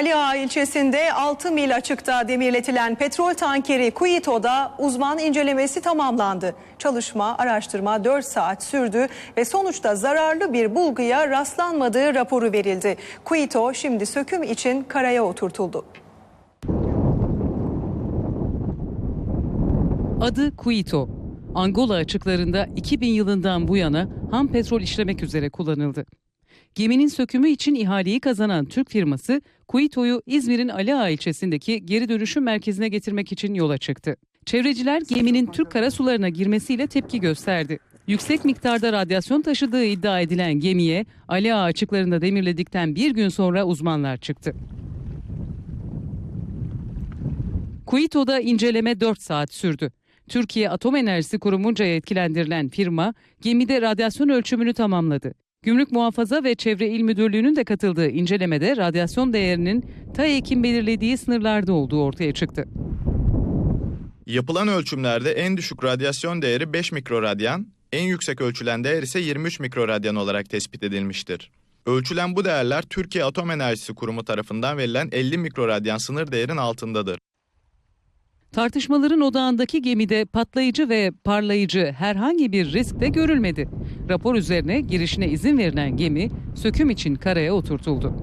Ali ilçesinde 6 mil açıkta demirletilen petrol tankeri Kuyito'da uzman incelemesi tamamlandı. Çalışma, araştırma 4 saat sürdü ve sonuçta zararlı bir bulguya rastlanmadığı raporu verildi. Kuyito şimdi söküm için karaya oturtuldu. Adı Kuito. Angola açıklarında 2000 yılından bu yana ham petrol işlemek üzere kullanıldı. Geminin sökümü için ihaleyi kazanan Türk firması Kuito'yu İzmir'in Ali Ağa ilçesindeki geri dönüşüm merkezine getirmek için yola çıktı. Çevreciler geminin Türk karasularına girmesiyle tepki gösterdi. Yüksek miktarda radyasyon taşıdığı iddia edilen gemiye Ali Ağa açıklarında demirledikten bir gün sonra uzmanlar çıktı. Kuito'da inceleme 4 saat sürdü. Türkiye Atom Enerjisi Kurumunca yetkilendirilen firma gemide radyasyon ölçümünü tamamladı. Gümrük Muhafaza ve Çevre İl Müdürlüğü'nün de katıldığı incelemede radyasyon değerinin TAEK'in belirlediği sınırlarda olduğu ortaya çıktı. Yapılan ölçümlerde en düşük radyasyon değeri 5 mikroradyan, en yüksek ölçülen değer ise 23 mikroradyan olarak tespit edilmiştir. Ölçülen bu değerler Türkiye Atom Enerjisi Kurumu tarafından verilen 50 mikroradyan sınır değerin altındadır. Tartışmaların odağındaki gemide patlayıcı ve parlayıcı herhangi bir risk de görülmedi. Rapor üzerine girişine izin verilen gemi söküm için karaya oturtuldu.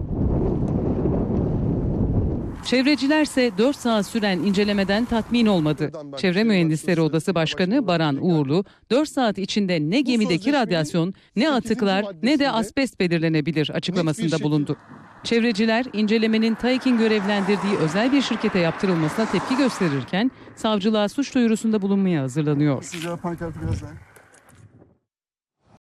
Çevrecilerse 4 saat süren incelemeden tatmin olmadı. Çevre Mühendisleri Odası Başkanı Baran Uğurlu, 4 saat içinde ne gemideki radyasyon, ne atıklar, ne de asbest belirlenebilir açıklamasında bulundu. Çevreciler incelemenin TAEK'in görevlendirdiği özel bir şirkete yaptırılmasına tepki gösterirken savcılığa suç duyurusunda bulunmaya hazırlanıyor.